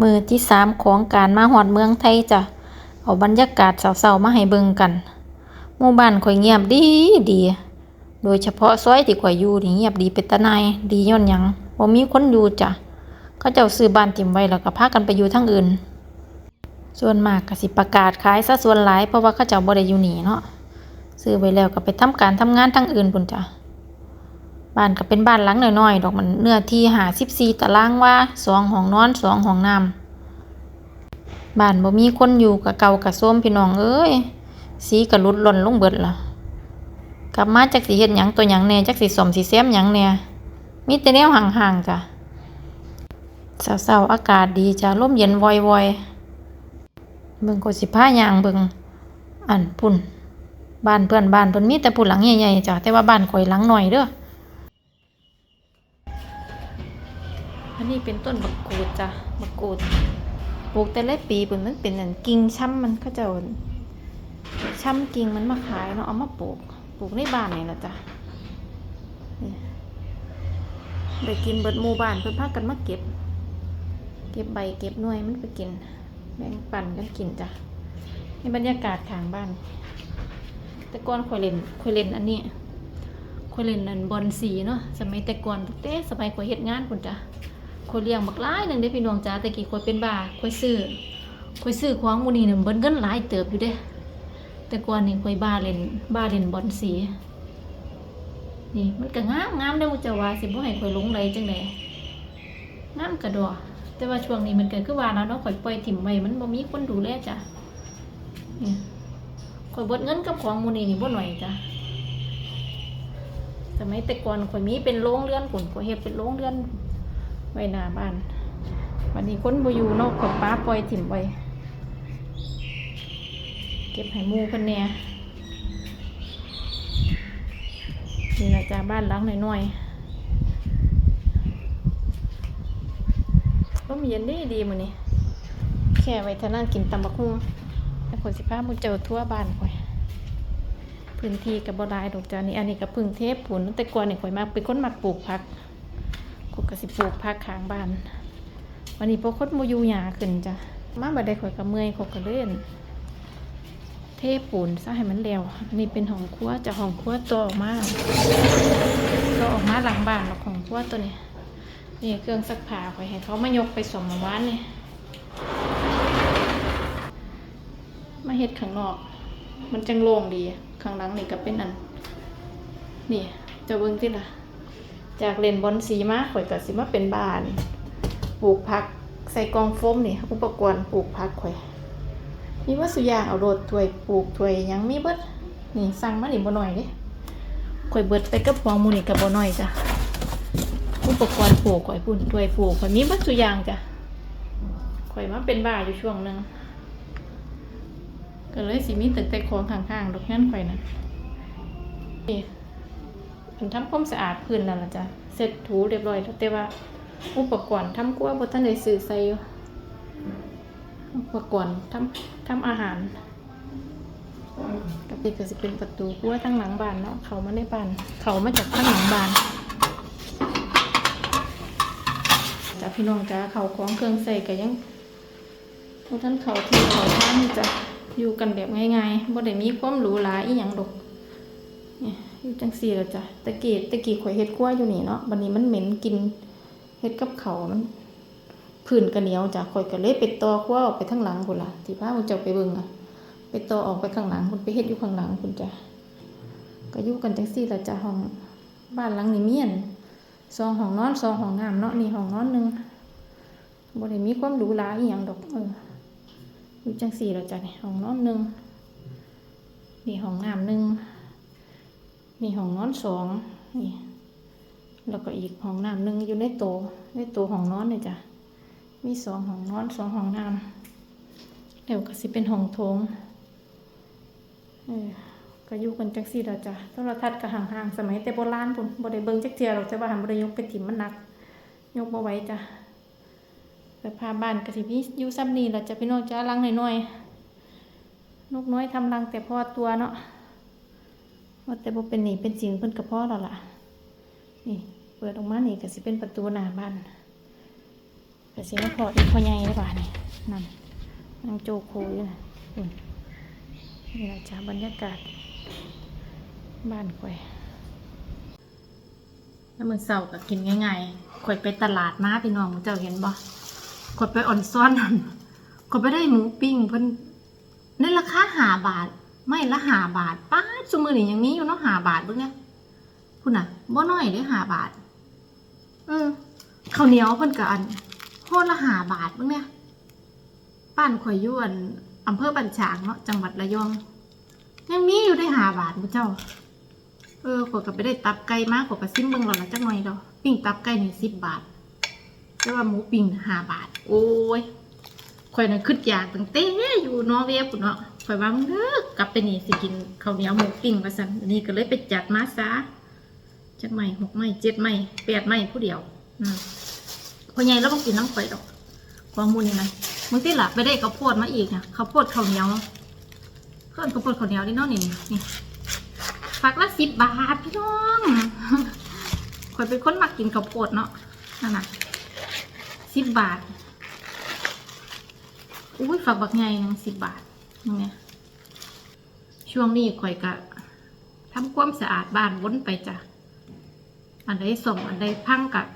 มือที่สามของการมาฮอดเมืองไทยจ้ะ เอาบรรยากาศเศร้าๆมาให้เบิ่งกัน หมู่บ้านข่อยเงียบดีดี โดยเฉพาะซอยที่ข่อยอยู่นี่เงียบดีเป็นตาหนายดีย้อนหยังบ่มีคนอยู่จ้ะเขาเจ้าซื้อบ้านถิ่มไว้แล้วก็พากันไปอยู่ทางอื่น ส่วนมากก็สิประกาศขายซะส่วนหลายเพราะว่าเขาเจ้าบ่ได้อยู่นี่เนาะซื้อไว้แล้วก็ไปทำการทำงานทางอื่นพุ่นจ้ะ บ้านก็เป็นบ้านหลังน้อยๆดอกมันเนื้อที่หาสิบสี่ตารางว่าสองห้องนอนสองห้องน้ำบ้านบ่มีคนอยู่กะเก่ากะโซมพี่น้องเอ้ยสีกะลุดหล่นลงเบิดล่ะกลับมาจักสิเฮ็ดหยังตัวหยังแน่จักสิสมสิแซมหยังแน่มีแต่แนวห่างๆจ้ะเศร้าๆอากาศดีจ้ะลมเย็นวอยๆเบิ่งกดสิพาย่างเบิ่งอันพุ่นบ้านเพื่อนบ้านเพิ่นมีแต่พุ่นหลังใหญ่ๆจ้ะแต่ว่าบ้านข่อยหลังหน้อยเด้อ อันนี้เป็นต้นบักกูดจ้ะบักกูดปลูกแต่ละปีเพิ่นมันเป็นอันกิ่งช้ำมันเขาเจ้าช้ำกิ่งมันมาขายเนาะเอามาปลูกปลูกในบ้านนี่ล่ะจ้ะได้กินเบิดหมู่บ้านเพิ่นพากันมาเก็บ เก็บใบเก็บหน่วยมันไปกินแบ่งปันกันกินจ้ะนี่บรรยากาศข้างบ้าน แต่ก่อนข่อยเล่นข่อยเล่นอันนี้ข่อยเล่นอันบอลสีเนาะสมัยแต่ก่อนตั้งแต่สมัยข่อยเฮ็ดงานพุ่นจ้ะ ข่อยเลี้ยงบักหลายหนึงเด้พี่น้องจ๋าแต่กี้ข่อยเป็นบ้าข่อยซื้อข่อยซื้อของมูนี้น่ะเบิ่นเงินหลายเติบอยู่เด้ แต่ก่อนนี่ข่อยบ้าเล่นบ้าเล่นบอลสีนี่มันก็งามงามเด้มูเจ้าวาสิบ่ให้ข่อยหลงไหลจังไดงามกระดอแต่ว่าช่วงนี้มันเกิดคือว่าแล้วเนาะข่อยปล่อยถิ่มไว้มันบ่มีคนดูแลจ้ะนี่ข่อยบดเงินกับของมูนี้นี่บ่หน่อยจ้ะสมัยแต่ก่อนข่อยมีเป็นโรงเรือนพุ่นข่อยเฮ็ดเป็นโรงเรือน ไว้หน้าบ้านวันนี้คนบอยู่นอกกับป้าปล่อยถิ่มไว้ เก็บให้มูเพิ่นแหน่นี่ละจ้าบ้านหลังน้อยๆก็มีเย็นดีดีมือนี้แค่ไว้เท่านั้นกินตำบักหุ่งแล้วคนสิพามูเจ้าทั่วบ้านข่อย พื้นที่กับบ่หลายดอกจานี่อันนี้ก็พึ่งเทพผุนแต่ก่อนนี่ข่อยมักเป็นคนมักปลูกผัก กูก็สิปลูกผักข้างบ้าน วันนี้พวกคดโมยูหยาขึ้นจ้ะ มาบัดได้ข่อยกับเมื่อยขาก็เล่น เทปูนซะให้มันเร็วนนี้เป็นห้องครัวจะห้องครัวตัวออกมาตัวออกมาหลังบ้านหรอกของครัวตัวนี้ นี่เครื่องซักผ้าข่อยให้เขามายกไปสมมาบ้านนี่มาเฮ็ดข้างนอก มันจังโล่งดี ข้างหลังนี่ก็เป็นอัน นี่จะเบิ่งติล่ะ จากเล่นบอลสีมาข่อยก็สิมาเป็นบ้าน ปลูกผักใส่กองโฟมนี่ อุปกรณ์ปลูกผักข่อย มีวัสดุยางเอาโรดถ้วยปลูกถ้วยยังมีเบิดนี่สั่งมาหนี่บ่หน้อยเด้ข่อยเบิดไปกับพวงมูนี่ก็บ่น้อยจ้ะ อุปกรณ์ปลูกข่อยพุ่นถ้วยปลูกข่อยมีวัสดุยางจ้ะข่อยมาเป็นบ้าอยู่ช่วงหนึ่งก็เลยสิมีตึกแต่ของข้างๆดอกงั้นข่อยนะนี่ ทำความสะอาดพื้นแล้วล่ะจ้ะเสร็จถูเรียบร้อยแล้วแต่ว่าอุปกรณ์ทำกลัวบ่ทันได้ซื้อใส่อุปกรณ์ทำทำอาหารกับนี่ก็สิเป็นประตูกลัวทั้งหลังบ้านเนาะเขามาในบ้านเขามาจากข้างหลังบ้านจ้ะพี่น้องจ้ะเขาของเครื่องใส่ก็ยังบ่ทันเขาที่เขาท่างจ้ะอยู่กันแบบง่ายๆบ่ได้มีความหรูหราอีหยังดอก อยู่จังสี่แล้วจ้ะตะกี้ตะกี้ข่อยเฮ็ดกล้วยอยู่นี่เนาะวันนี้มันเหม็นกินเฮ็ดกับเขามันผื่นกระเหนียวจ้ะข่อยก็เลยไปตอกล้วออกไปข้างหลังพุ่นล่ะที่พาคุณเจ้าไปเบิ่งอะ ไปตอออกไปข้างหลังคุณไปเฮ็ดอยู่ข้างหลังคุณจ้ะก็อยู่กันจังสี่แล้วจ้ะห้องบ้านหลังนี้เมียนสองห้องนอนสองห้องน้ำเนาะนี่ห้องนอนหนึ่งบ่ได้มีความหรูหราอีหยังดอกเอออยู่จังสี่แล้วจ้ะนี่ห้องนอนหนึ่งนี่ห้องน้ำหนึ่ง มีห้องนอนสองนี่แล้วก็อีกห้องน้ำหนึ่งอยู่ในโตในโตห้องนอนเนี่ยจ้ะมีสองห้องนอนสองห้องน้ำแล้วก็สิเป็นห้องโถงเออก็อยู่กันจักสี่แล้วจ้ะโทรทัศน์ก็ห่างๆสมัยแต่โบราณพุ่นบ่ได้เบิ่งจักเทียหรอกแต่ว่าหันบ่ได้ยกไปถิ่มมันหนัก ยกบ่ไหวจ้ะสภาพบ้านก็สิมีอยู่ซ้ำนี้ล่ะจ้ะพี่น้องจ้าลังหน้อยๆนกน้อยทำรังแต่พอตัวเนาะ ว่าแต่บ่เป็นหนีเป็นจริงเพิ่นกระเพาะแล้วล่ะ นี่ เปิดออกมานี่ก็สิเป็นประตูหน้าบ้านกระเสียพออีกพอใหญ่ได้ป่ะนี่นั่นนั่งโจโคอยู่นะอุ่นนี่แหละจ้าบรรยากาศ บ้านข่อยแล้วมือเสาร์ก็กินง่ายๆข่อยไปตลาดมาพี่น้องเจ้าเห็นบ่ข่อยไปอ่อนซ้อนนั่นข่อยไปได้หมูปิ้งเพิ่นในราคาหาบาท ไม่ละหาบาทป้าดซุมือนี่ยังมีอยู่เนาะหาบาทเบิ่งเนี่ยพุ่นน่ะบ่น้อยเด้หาบาทเออข้าวเหนียวเพิ่นก็อันโคตรละหาบาทเบิ่งเนี่ยป้านข่อยยู่อันอำเภอบัญชางเนาะจังหวัดระยองยังมีอยู่ได้หาบาทมุเจ้า เออขอยก็ไปได้ตับไก่มากขอยก็ซิมเบิ่งแล้วละจักหน่อยดอกปิ้งตับไก่นี่สิบบาท แต่ว่าหมูปิ้งห้าบาท โอ้ยข่อยน่ะคิดอยากตั้งแต่อยู่นอเวีย์พุ่นเนาะ ข่อยว่ามึงเด้อกลับไปนี่สิกินข้าวเหนียวหมูปิ้งว่าซั่นนนี้ก็เลยไปจัดมาซะจักไม้หกไม้เจ็ดไม้แปดไม้ผู้เดียวอืมพ่อใหญ่แล้วบ่กินน้ำข่อยดอกความมูนี่นะมึงที่หลับไปได้ข้าวโพดมาอีกเนี่ยข้าวโพดข้าวเหนียวเครื่องข้าวโพดข้าวเหนียวนี่เนาะนี่นี่ฝักละสิบบาทพี่น้องข่อยเป็นคนมักกินข้าวโพดเนาะนั่นน่ะสิบบาทอุ้ยฝักบักไงนึงสิบบาท นี่ช่วงนี้ข่อยกะทำความสะอาดบ้านวนไปจ้ะ อันใดส่งอันใดพังกับ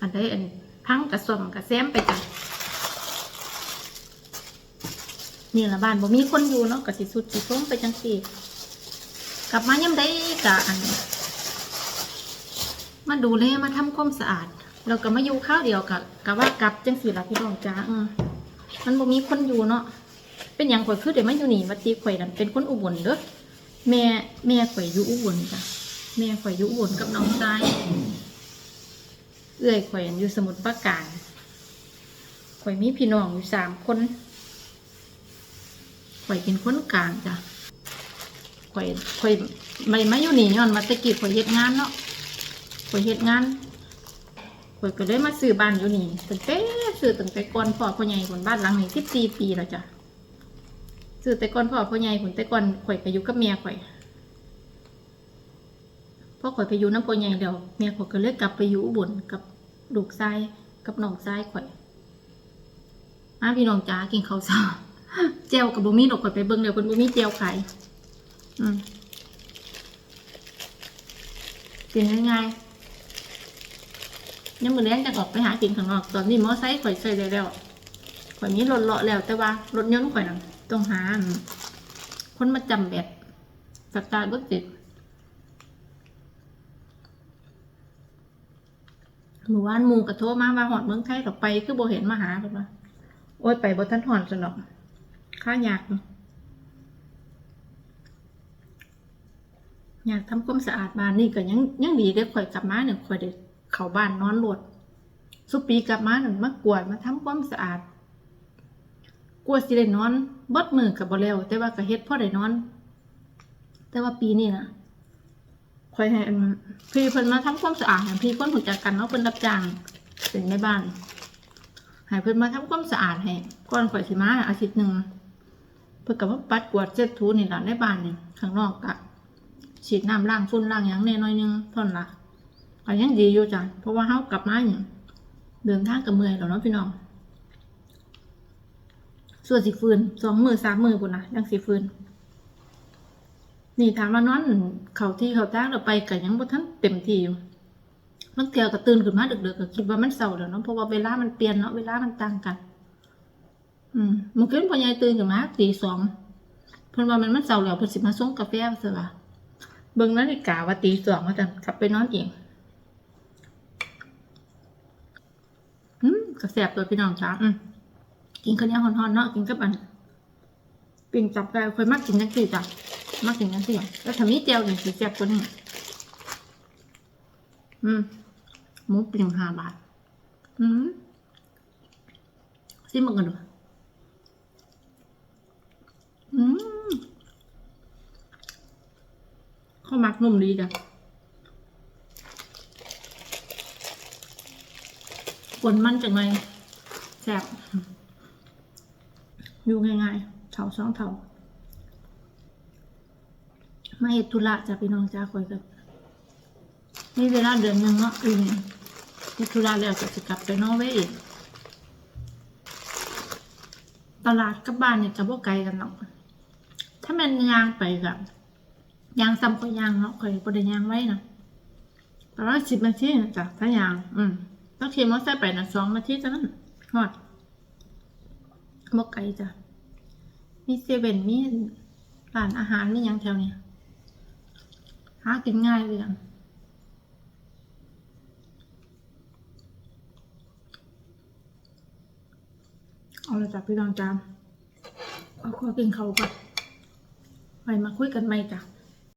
อันใดอันพังกับส่งกับแซมไปจ้ะนี่ละบ้านบ่มีคนอยู่เนาะก็สิสุดสิส้มไปจังซี่ กลับมายามใดกะอันมาดูแลมาทำความสะอาดเราก็มาอยู่ข้าวเดียวกะกะว่ากลับจังซี่ละพี่น้องจ้ามันบ่มีคนอยู่เนาะ เป็นหยังข่อยคือได้มาอยู่นี่ว่าติข่อยนั่นเป็นคนอุบลเด้อแม่แม่ข่อยอยู่อุบลจ้ะแม่ข่อยอยู่อุบลกับน้องชายเอื้อยข่อยอยู่สมุทรปราการข่อยมีพี่น้องอยู่สามคนข่อยเป็นคนกลางจ้ะข่อยข่อยไม่มาอยู่นี่ย้อนมาตะกี้ข่อยเฮ็ดงานเนาะข่อยเฮ็ดงานข่อยก็เลยมาซื้อบ้านอยู่นี่ตั้งแต่ซื้อตั้งแต่ก่อนพ่อพ่อใหญ่คนบ้านหลังนี้สิบสี่ปีแล้วจ้ะ ซื้อแต่ก่อนพ่อพ่อใหญ่คนแต่ก่อนข่อยไปอยู่กับเมียข่อยพ่อข่อยไปอยู่น้ำพ่อใหญ่เดียวเมียข่อยก็เลยกลับไปอยู่อุบลกับลูกชายกับน้องชายข่อยมาพี่น้องจ้ากินข้าวเช้าเจลกับบุมี่ดอกก่อนไปเบิ่งเดี๋ยวคนบุมี่เจลขายอืมกินง่ายๆยังมือเลี้ยงจะออกไปหากินข้างนอก ตอนนี้มอไซค์ข่อยใส่ได้แล้วข่อยมีรถเลาะแล้วแต่ว่ารถยนต์ข่อยนั่น ต้องหาคนมาจำแบบสตาร์ทรถติดหมู่บ้านมูกระโทรมาว่าหอดเมืองไทยดอกไป คือโบเห็นมาหาเพิ่นว่าโอ้ยไปบ่ทันหอนสนอกข้าอยากอยากทำความสะอาดบ้านนี่ก็ยังยังดีได้ข่อยกลับมาเนี่ยข่อยได้เขาบ้านนอนโหลดสุปีกลับมาหนึ่งมากวาดมาทำความสะอาด กลัวสิได้นอนบดมือกับบ่แล้วแต่ว่าก็เฮ็ดพ่อได้นอน แต่ว่าปีนี้นะข่อยให้พี่เพิ่นมาทำความสะอาดให้พี่คนหูจักกันเนาะเพิ่นรับจ้างเป็นแม่บ้านให้เพิ่นมาทำความสะอาดให้ก่อนข่อยสิมาอาทิตย์หนึ่งเพิ่นก็มาปัดกวาดเช็ดถูนี่ล่ะในบ้านนี่ข้างนอกก็ฉีดน้ำล้างฝุ่นล้างหยังแน่น้อยนึงท่านั้นล่ะก็ยังดีอยู่จ้ะเพราะว่าเฮากลับมาเนี่ยเดินทางกับเมื่อยแล้วเนาะพี่น้อง ส่วนสิฟืนสองมือสามมือพุ่นนะยังสิฟืนนี่ถามว่านอนเขาที่เขาจ้างเราไปก็ยังบ่ทันเต็มที่อยู่มันเกี่ยวกับตื่นขึ้นมาดึกๆก็คิดว่ามันเศร้าแล้วเนาะเพราะว่าเวลามันเปลี่ยนเนาะเวลามันต่างกัน อืมมันขึ้นพอใหญ่ตื่นขึ้นมาตีสองเพิ่นว่ามันมันเศร้าแล้วเพิ่นสิมาส่งกาแฟซะว่าเบิ่งนาฬิกาว่าตีสองว่าจะกลับไปนอนเองอืมก็แซ่บตัวพี่น้องจ้าอืม กินข้าวเหนียวฮ้อนๆเนาะกินกับอันปิ้งจับไก่ค่อยมักกินจังซี่จ้ะมักกินจังซี่แล้วถ้ามีแจ่วนี่สิแซ่บกว่านี้อืมหมูปิ้งห้าบาท อืมซิมันกันดูอืมข้าวมักนุ่มดีจ้ะกวนมันจังไงแซ่บ อยู่ง่ายๆเท่าสองเท่ามาเห็ดธุระจะพี่น้องจ้าคอยกันนี่เวลาเดือนหนึ่งเนาะอืมที่ธุระแล้วก็จะกลับไปนอร์เวย์อีกตลาดกับบ้านเนี่ยกับพวกไกลกันเนาะถ้ามันยางไปกับยางซ้ำก็ยางเนาะเคยประเด็นยางไว้นาะประมาณสิบนาทีนะจ้ะถ้ายาง อืมต้องขี่มอเตอร์ไซค์ไปนะสองนาทีจ้ะนั่นหอดบกไกลจ้ะ มีเซเว่นมีร้านอาหารมีหยังแถวเนี้ยหากินง่ายเลยอะเอาละจ้ะพี่น้องจามเอาขอกินเขาก่อนไปมาคุยกันใหม่จ้ะ